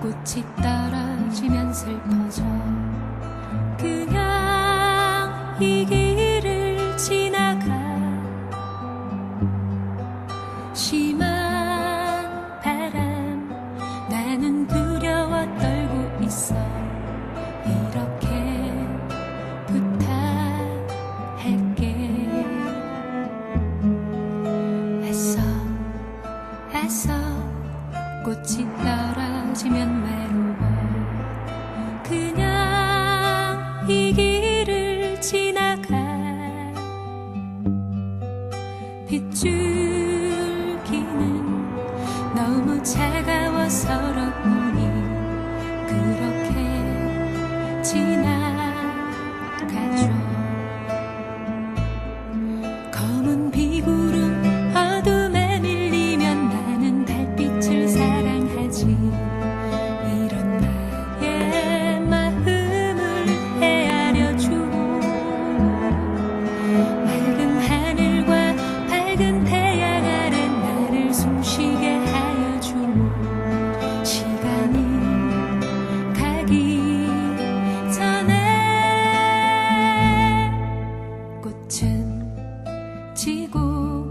꽃이 떨어지면 슬퍼져. 그냥 이 길을 지나가. 심한 바람 나는 두려워 떨고 있어. 이렇게 부탁할게. 애써 애써 지면 외로워. 그냥 이 길을 지나가 빗줄기는 너무 차 꽃은 지고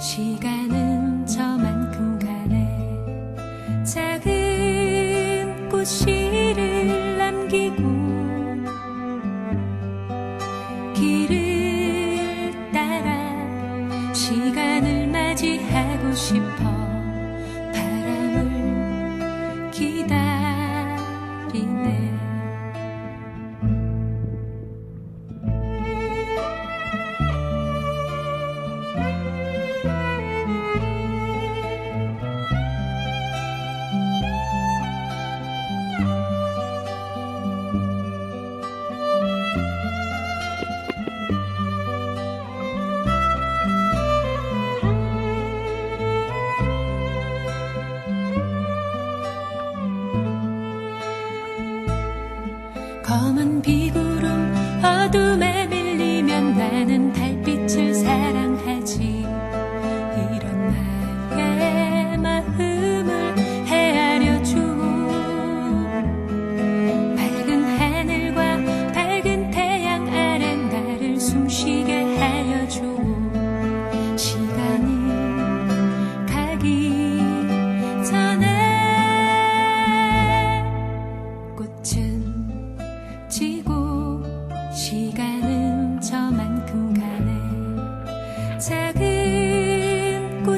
시간은 저만큼 가네 작은 꽃씨를 남기고 길을 따라 시간을 맞이하고 싶어 검은 비구름 어둠에 밀리면 나는 달빛을 사랑하지. 이런 나의 마음을 헤아려줘 밝은 하늘과 밝은 태양 아래 나를 숨쉬게